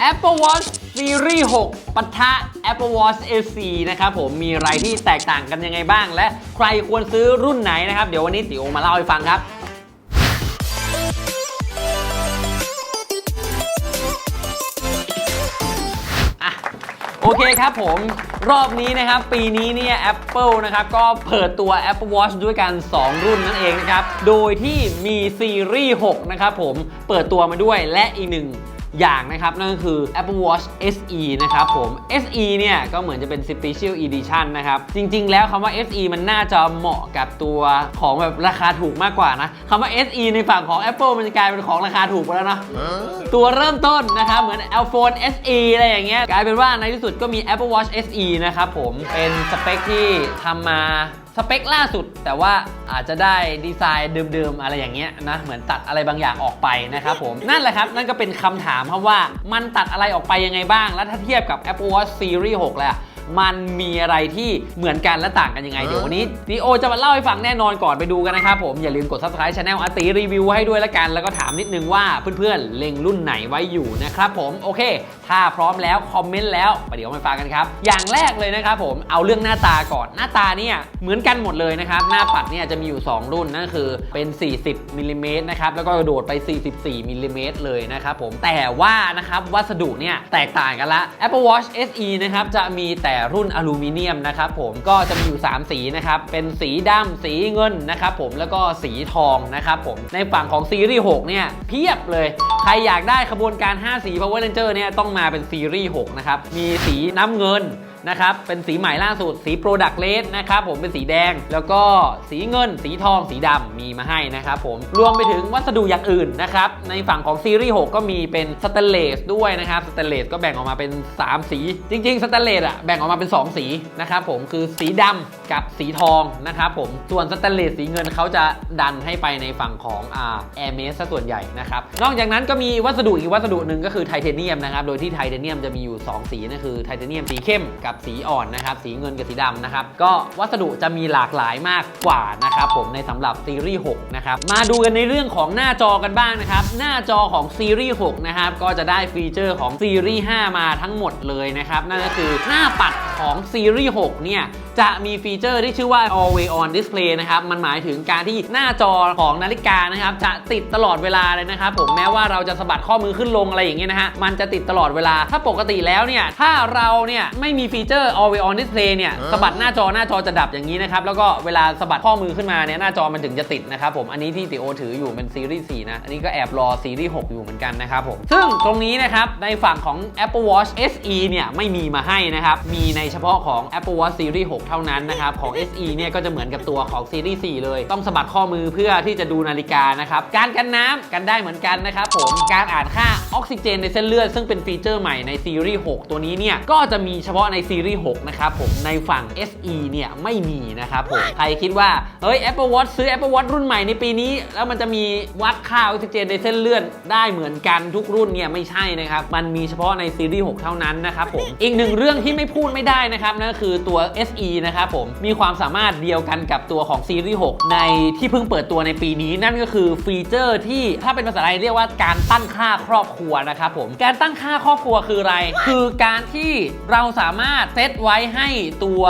Apple Watch Series 6ปะทะ Apple Watch SE นะครับผมมีอะไรที่แตกต่างกันยังไงบ้าง และใครควรซื้อรุ่นไหนนะครับ เดี๋ยววันนี้ติโอมาเล่าให้ฟังครับ อะ โอเคครับผมรอบนี้นะครับปีนี้เนี่ย Apple นะครับก็เปิดตัว Apple Watch ด้วยกัน 2 รุ่นนั่นเองนะครับ โดยที่มีซีรีส์ 6 นะครับผมเปิดตัวมาด้วยและอีกหนึ่ง อย่างนะครับ นั่นก็คือ Apple Watch SE นะครับผม SE เนี่ย ก็เหมือนจะเป็น Special Edition นะครับ จริง ๆ แล้วคำว่า SE มันน่าจะเหมาะกับตัวของแบบราคาถูกมากกว่านะคำว่า SE ในฝั่งของ Apple มันจะกลายเป็นของราคาถูกไปแล้วเนอะตัวเริ่มต้นนะครับ เหมือน iPhone SE อะไรอย่างเงี้ยกลายเป็นว่าในที่สุดก็มี Apple Watch SE นะครับผมเป็นสเปคที่ทำมา สเปคล่าสุด แต่ว่าอาจจะได้ดีไซน์เดิมๆอะไรอย่างเงี้ยนะเหมือนตัดอะไรบางอย่างออกไปนะครับผมนั่นแหละครับนั่นก็เป็นคำถามครับว่ามันตัดอะไรออกไปยังไงบ้าง แล้วถ้าเทียบกับ Apple Watch Series 6 แล้ว มันมีอะไรที่เหมือนกันและต่างกันยังไง เดี๋ยววันนี้ดีโอจะมาเล่าให้ฟังแน่นอนก่อนไปดูกันนะครับผม อย่าลืมกด subscribe channel อาติรีวิวให้ด้วยละกัน แล้วก็ถามนิดนึงว่าเพื่อนๆ เล็งรุ่นไหนไว้อยู่นะครับผม โอเค ถ้าพร้อมแล้วคอมเมนต์แล้วไปเดี๋ยวมาฟังกันครับ อย่างแรกเลยนะครับผมเอาเรื่องหน้าตาก่อนหน้าตาเนี่ยเหมือนกันหมดเลยนะครับหน้าปัดเนี่ยจะมีอยู่ 2 รุ่นนั่นคือเป็น 40มิลลิเมตรนะครับแล้วก็กระโดดไป 44มิลลิเมตรเลยนะครับผมแต่ว่านะครับวัสดุเนี่ยแตกต่างกันละ Apple Watch SE นะครับจะมีแต่รุ่นอลูมิเนียมนะครับผมก็จะมีอยู่ 3 สีนะครับเป็นสีดำสีเงินนะครับผมแล้วก็สีทองนะครับผมในฝั่งของซีรีส์6เนี่ยเพียบเลย ใครอยากได้ขบวนการ 5 สี Power Ranger เนี่ยต้องมาเป็นซีรีส์6นะครับมีสีน้ำเงิน นะครับ เป็นสีใหม่ล่าสุด สี Product Red นะครับผมเป็นสีแดง แล้วก็สีเงิน สีทอง สีดำมีมาให้นะครับผม รวมไปถึงวัสดุอย่างอื่นนะครับ ในฝั่งของซีรีส์ 6 ก็มีเป็นสเตนเลสด้วยนะครับ สเตนเลสก็แบ่งออกมาเป็น 3 สี จริงๆ สเตนเลสอะแบ่งออกมาเป็น 2 สีนะครับผม คือสีดำกับสีทองนะครับผม ส่วนสเตนเลสสีเงินเขาจะดันให้ไปในฝั่งของอ่าแอร์เมสส่วนใหญ่นะครับ นอกจากนั้นก็มีวัสดุอีกวัสดุหนึ่งก็คือไทเทเนียมนะครับ โดยที่ไทเทเนียมจะมีอยู่ 2 สีนั่นคือไทเทเนียมสีเข้มกับสีอ่อนนะครับ สีเงินกับสีดำนะครับ ก็วัสดุจะมีหลากหลายมากกว่านะครับผมในสำหรับซีรีส์ 6 นะครับ มาดูกันในเรื่องของหน้าจอกันบ้างนะครับ หน้าจอของซีรีส์ 6 นะครับ ก็จะได้ฟีเจอร์ของซีรีส์ 5 มาทั้งหมดเลยนะครับ นั่นก็คือหน้าปัด ของซีรีส์ 6 เนี่ย จะมีฟีเจอร์ที่ชื่อว่า always on display นะครับ มันหมายถึงการที่หน้าจอของนาฬิกานะครับ จะติดตลอดเวลาเลยนะครับ ผมแม้ว่าเราจะสะบัดข้อมือขึ้นลงอะไรอย่างเงี้ยนะฮะ มันจะติดตลอดเวลา ถ้าปกติแล้วเนี่ย ถ้าเราเนี่ยไม่มีฟีเจอร์ always on display เนี่ยสะบัดหน้าจอหน้าจอจะดับอย่างนี้นะครับ แล้วก็เวลาสะบัดข้อมือขึ้นมาเนี่ยหน้าจอมันถึงจะติดนะครับผม อันนี้ที่ติโอถืออยู่เป็นซีรีส์ 4 นะ อันนี้ก็แอบรอซีรีส์ 6 อยู่เหมือนกันนะครับผม ซึ่งตรงนี้นะครับในฝั่งของ Apple Watch SE เนี่ยไม่มีมาให้นะครับ มีในเฉพาะของ Apple Watch Series 6 เท่านั้นนะครับ ของ SE เนี่ยก็จะเหมือนกับตัวของ Series 4 เลย ต้องสะบัดข้อมือเพื่อที่จะดูนาฬิกานะครับ การกันน้ำกันได้เหมือนกันนะครับผม การอ่านค่าออกซิเจนในเส้นเลือดซึ่งเป็นฟีเจอร์ใหม่ใน Series 6 ตัวนี้เนี่ยก็จะมีเฉพาะใน Series 6 นะครับผม ในฝั่ง SE เนี่ยไม่มีนะครับผม ใครคิดว่า เฮ้ย Apple Watch ซื้อ Apple Watch รุ่นใหม่ในปีนี้ แล้วมันจะมีวัดค่าออกซิเจนในเส้นเลือดได้เหมือนกันทุกรุ่นเนี่ยไม่ใช่นะครับ มันมีเฉพาะในซีรีส์6เท่านั้นนะครับผม อีกหนึ่งเรื่องที่ไม่พูดไม่ได้ได้นะครับนั่นก็คือตัว SE นะครับผมมีความสามารถเดียวกันกับตัวของซีรีส์6ในที่เพิ่งเปิดตัวในปีนี้ นั่นก็คือฟีเจอร์ที่ถ้าเป็นภาษาไทยเรียกว่าการตั้งค่าครอบครัวนะครับผมการตั้งค่าครอบครัวคืออะไร คือการที่เราสามารถเซตไว้ให้ตัว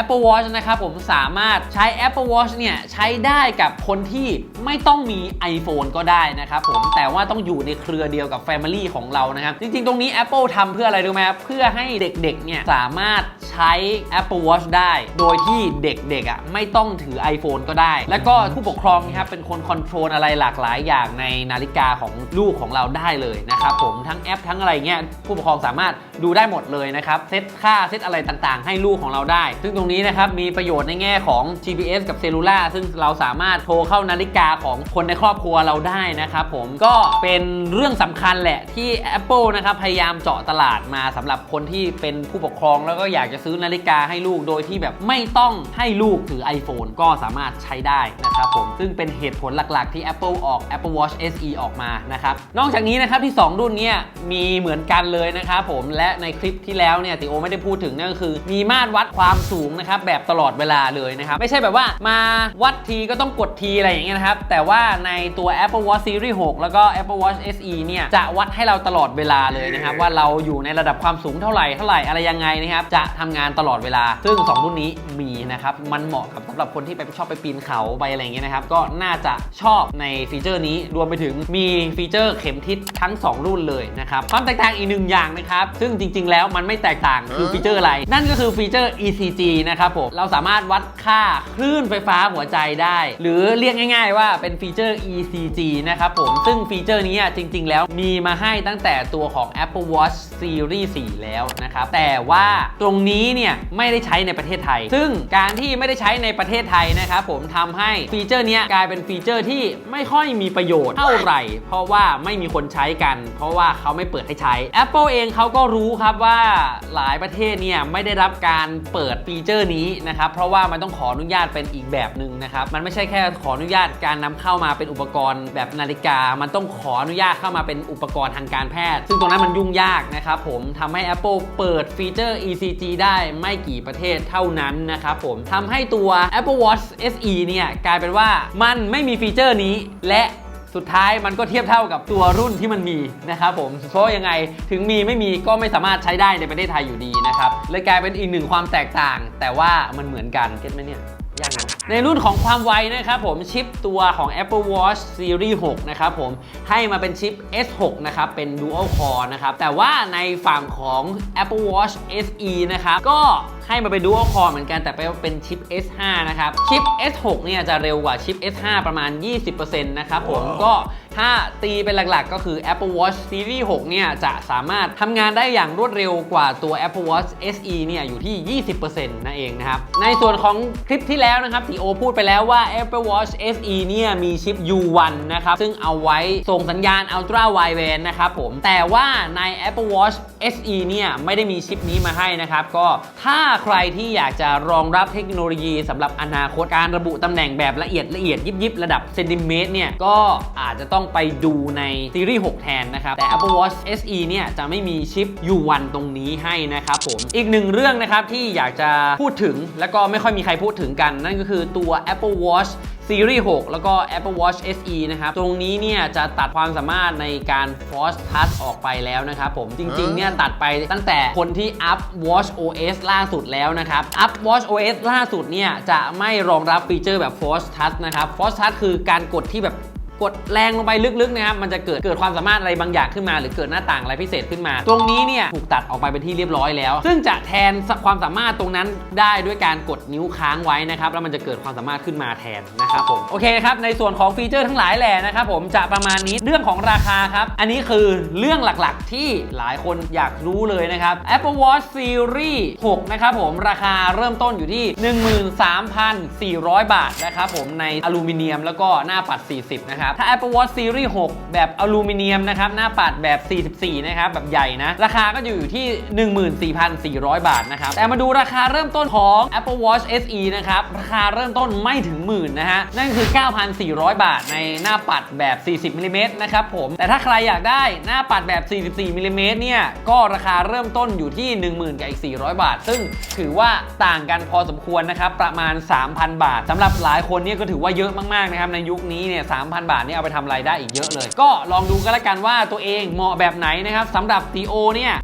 Apple Watch นะครับผมสามารถใช้ Apple Watch เนี่ยใช้ได้กับคนที่ไม่ต้องมี iPhone ก็ได้นะครับผมแต่ว่าต้องอยู่ในเครือเดียวกับ Family ของเรานะครับจริงๆ ตรงนี้ Apple ทำเพื่ออะไรรู้ไหมครับเพื่อให้เด็กๆเนี่ยสามารถใช้ Apple Watch ได้ โดยที่เด็กๆอะไม่ต้องถือ iPhone ก็ได้ แล้วก็ผู้ปกครองนะครับเป็นคนคอนโทรลอะไรหลากหลายอย่างในนาฬิกาของลูกของเราได้เลยนะครับผมทั้งแอปทั้งอะไรเงี้ยผู้ปกครองสามารถดูได้หมดเลยนะครับเซตค่าเซตอะไรต่างๆ ให้ลูกของเราได้ ซึ่งตรงนี้นะครับมีประโยชน์ในแง่ของ GPS กับเซลูล่าซึ่งเราสามารถโทรเข้านาฬิกาของคนในครอบครัวเราได้นะครับผมก็เป็นเรื่องสำคัญแหละที่ Apple นะครับพยายามเจาะตลาดมาสำหรับคนที่เป็นผู้ปกครองแล้วก็ก็อยากจะซื้อนาฬิกาให้ลูกโดยที่แบบไม่ต้องให้ลูกถือ iPhone ก็สามารถใช้ได้นะครับผม ซึ่งเป็นเหตุผลหลักๆ ที่ Apple ออก Apple Watch SE ออกมานะครับ นอกจากนี้นะครับที่ 2 รุ่นนี้มีเหมือนกันเลยนะครับผม และในคลิปที่แล้วเนี่ยติโอไม่ได้พูดถึงนั่นก็คือ มีมาตรวัดความสูงนะครับแบบตลอดเวลาเลยนะครับ ไม่ใช่แบบว่ามาวัดทีก็ต้องกดทีอะไรอย่างเงี้ยนะครับ แต่ว่าในตัว Apple Watch Series 6 แล้วก็ Apple Watch SE เนี่ยจะวัดให้เราตลอดเวลาเลยนะครับว่าเราอยู่ในระดับความสูงเท่าไหร่เท่าไหร่อะไรยังไงนะครับจะทำงานตลอดเวลา ซึ่ง 2 รุ่นนี้มีนะครับมันเหมาะกับสำหรับคนที่ไปชอบไปปีนเขาไปอะไรอย่างเงี้ยนะครับก็น่าจะชอบในฟีเจอร์นี้รวมไปถึงมีฟีเจอร์เข็มทิศทั้ง 2 รุ่นเลยนะครับความแตกต่างอีกหนึ่งอย่างนะครับซึ่งจริง ๆ แล้วมันไม่แตกต่างคือฟีเจอร์อะไร นั่นก็คือฟีเจอร์ ECG นะครับผมเราสามารถวัดค่าคลื่นไฟฟ้าหัวใจได้ หรือเรียกง่าย ๆ ว่าเป็นฟีเจอร์ ECG นะครับผมซึ่งฟีเจอร์นี้อะจริง ๆ แล้วมีมาให้ตั้งแต่ตัวของ Apple Watch Series 4 แล้วนะครับแต่ว่าตรงนี้เนี่ยไม่ได้ใช้ในประเทศไทย ซึ่งการที่ไม่ได้ใช้ในประเทศไทยนะครับผมทำให้ฟีเจอร์นี้กลายเป็นฟีเจอร์ที่ไม่ค่อยมีประโยชน์เท่าไหร่ เพราะว่าไม่มีคนใช้กัน เพราะว่าเขาไม่เปิดให้ใช้ Apple เองเขาก็รู้ครับว่าหลายประเทศเนี่ยไม่ได้รับการเปิดฟีเจอร์นี้นะครับเพราะว่ามันต้องขออนุญาตเป็นอีกแบบหนึ่งนะครับมันไม่ใช่แค่ขออนุญาตการนำเข้ามาเป็นอุปกรณ์แบบนาฬิกา มันต้องขออนุญาตเข้ามาเป็นอุปกรณ์ทางการแพทย์ ซึ่งตรงนั้นมันยุ่งยากนะครับผมทำให้ Apple เปิดฟีเจอร์ ECG ได้ไม่กี่ประเทศเท่านั้นนะครับผมทำให้ตัว Apple Watch SE เนี่ยกลายเป็นว่ามันไม่มีฟีเจอร์นี้และสุดท้ายมันก็เทียบเท่ากับตัวรุ่นที่มันมีนะครับผมเพราะยังไงถึงมีไม่มีก็ไม่สามารถใช้ได้ในประเทศไทยอยู่ดีนะครับเลยกลายเป็นอีกหนึ่งความแตกต่าง แต่ว่ามันเหมือนกันเก็ตไหมเนี่ยยากนะในรุ่นของความไวนะครับผมชิปตัวของ Apple Watch Series 6 นะครับผมให้มาเป็นชิป S6 นะครับ เป็น Dual Core นะครับ แต่ว่าในฝั่งของ Apple Watch SE นะครับ ก็ให้มาเป็น Dual Core เหมือนกันแต่เป็นชิป S5 นะครับ ชิป S6 เนี่ยจะเร็วกว่าชิป S5 ประมาณ 20%นะครับผมก็ถ้าตีเป็นหลักๆ ก็คือ Apple Watch Series 6 เนี่ย จะสามารถทำงานได้อย่างรวดเร็วกว่าตัว Apple Watch SE เนี่ย อยู่ที่ 20%นั่นเองนะครับ ในส่วนของคลิปที่แล้วนะครับที่โอพูดไปแล้วว่า Apple Watch SE เนี่ยมีชิป U1 นะครับ ซึ่งเอาไว้ส่งสัญญาณ Ultra Wideband นะครับผม แต่ว่าใน Apple Watch SE เนี่ยไม่ได้มีชิปนี้มาให้นะครับ ก็ถ้าใครที่อยากจะรองรับเทคโนโลยีสำหรับอนาคตการระบุตำแหน่งแบบละเอียดละเอียดยิบยิบระดับเซนติเมตรเนี่ยก็อาจจะต้องไปดูในซีรีส์6แทนนะครับ แต่ Apple Watch SE เนี่ยจะไม่มีชิป U1 ตรงนี้ให้นะครับผมอีกหนึ่งเรื่องนะครับที่อยากจะพูดถึงแล้วก็ไม่ค่อยมีใครพูดถึงกัน นั่นก็คือตัว Apple Watch Series 6 แล้วก็ Apple Watch SE นะครับ ตรงนี้เนี่ยจะตัดความสามารถในการ Force Touch ออกไปแล้วนะครับผม จริงๆ เนี่ยตัดไปตั้งแต่คนที่อัพ Watch OS ล่าสุดแล้วนะครับ อัพ Watch OS ล่าสุดเนี่ยจะไม่รองรับฟีเจอร์แบบ Force Touch นะครับ Force Touch คือการกดที่แบบ กดแรงลงไปลึกๆนะครับมันจะเกิดเกิดความสามารถอะไรบางอย่างขึ้นมา หรือเกิดหน้าต่างอะไรพิเศษขึ้นมา ตรงนี้เนี่ยถูกตัดออกไปเป็นที่เรียบร้อยแล้ว ซึ่งจะแทนความสามารถตรงนั้นได้ด้วยการกดนิ้วค้างไว้นะครับแล้วมันจะเกิดความสามารถขึ้นมาแทนนะครับผมโอเคครับในส่วนของฟีเจอร์ทั้งหลายแหล่นะครับผมจะประมาณนี้เรื่องของราคาครับอันนี้คือเรื่องหลักๆ ที่หลายคนอยากรู้เลยนะครับ Apple Watch Series 6นะครับผมราคาเริ่มต้นอยู่ที่ 13,400 บาทนะครับผมในอลูมิเนียมแล้วก็หน้าปัด 40นะครับถ้า Apple Watch Series 6 แบบอลูมิเนียมนะครับ หน้าปัดแบบ 44 นะครับ แบบใหญ่นะ ราคาก็อยู่ที่ 14,400 บาทนะครับ แต่มาดูราคาเริ่มต้นของ Apple Watch SE นะครับ ราคาเริ่มต้นไม่ถึงหมื่นนะฮะ นั่นคือ 9,400 บาทในหน้าปัดแบบ 40มิลลิเมตรนะครับผม แต่ถ้าใครอยากได้หน้าปัดแบบ 44มิลลิเมตรเนี่ย ก็ราคาเริ่มต้นอยู่ที่ 10,000กับอีก 400 บาท ซึ่งถือว่าต่างกันพอสมควรนะครับ ประมาณ 3,000 บาทสำหรับหลายคนเนี่ยก็ถือว่าเยอะมากๆนะครับในยุคนี้เนี่ย3,000 บาทเนี่เอาไปทำอะไรได้อีกเยอะเลย ก็ลองดูกันละกันว่าตัวเองเหมาะแบบไหนนะครับสำหรับตีโอเนี่ย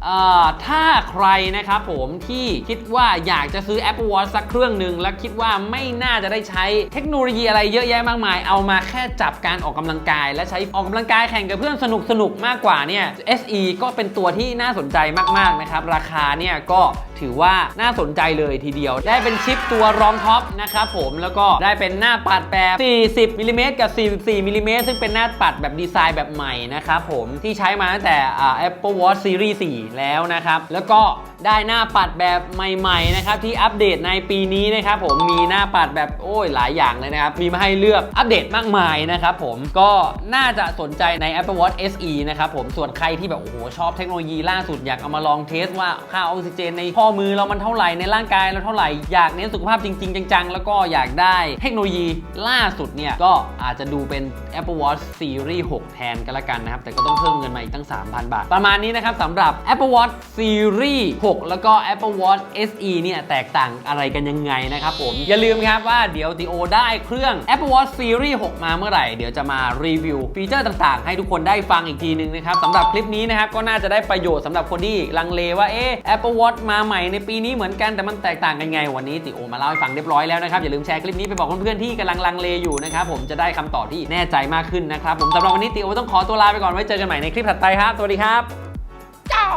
ถ้าใครนะครับผมที่คิดว่าอยากจะซื้อ Apple Watch สักเครื่องหนึ่งแล้วคิดว่าไม่น่าจะได้ใช้เทคโนโลยีอะไรเยอะแยะมากมาย เอามาแค่จับการออกกำลังกาย และใช้ออกกำลังกายแข่งกับเพื่อนสนุกสนุกๆมากกว่าเนี่ย SE ก็เป็นตัวที่น่าสนใจมากๆนะครับราคาเนี่ยก็ ถือว่าน่าสนใจเลยทีเดียว ได้เป็นชิปตัวรองท็อปนะครับผมแล้วก็ได้เป็นหน้าปัดแบบ 40มิลลิเมตรกับ 44มิลลิเมตรซึ่งเป็นหน้าปัดแบบดีไซน์แบบใหม่นะครับผมที่ใช้มาตั้งแต่ Apple Watch Series 4 แล้วนะครับแล้วก็ได้หน้าปัดแบบใหม่ๆนะครับที่อัปเดตในปีนี้นะครับผมมีหน้าปัดแบบโอ้ยหลายอย่างเลยนะครับมีมาให้เลือกอัปเดตมากมายนะครับผมก็น่าจะสนใจใน Apple Watch SE นะครับผมส่วนใครที่แบบโอ้โหชอบเทคโนโลยีล่าสุดอยากเอามาลองเทสว่าค่าออกซิเจนในคอมือเรามันเท่าไหร่ในร่างกายเราเท่าไหร่อยากเน้นสุขภาพจริง ๆ จังๆ แล้วก็อยากได้เทคโนโลยีล่าสุดเนี่ย ก็อาจจะดูเป็น Apple Watch Series 6 แทนกันละกันนะครับ แต่ก็ต้องเพิ่มเงินมาอีกตั้ง 3,000 บาท ประมาณนี้นะครับสำหรับ Apple Watch Series 6 แล้วก็ Apple Watch SE เนี่ยแตกต่างอะไรกันยังไงนะครับผม อย่าลืมครับว่าเดี๋ยวติโอได้เครื่อง Apple Watch Series 6 มาเมื่อไหร่ เดี๋ยวจะมารีวิวฟีเจอร์ต่างๆ ให้ทุกคนได้ฟังอีกทีนึงนะครับสำหรับคลิปนี้นะครับก็น่าจะได้ประโยชน์สำหรับคนที่ลังเลว่าเอ๊ะ Apple Watch มาใหม่ม่ในปีนี้เหมือนกันแต่มันแตกต่างกันไง วันนี้ติโอมาเล่าให้ฟังเรียบร้อยแล้วนะครับอย่าลืมแชร์คลิปนี้ไปบอกเพื่อนๆที่กำลังลังเลอยู่นะครับผมจะได้คำตอบที่แน่ใจมากขึ้นนะครับผมสำหรับวันนี้ติโอต้องขอตัวลาไปก่อนไว้เจอกันใหม่ในคลิปถัดไปครับสวัสดีครับ เจ้า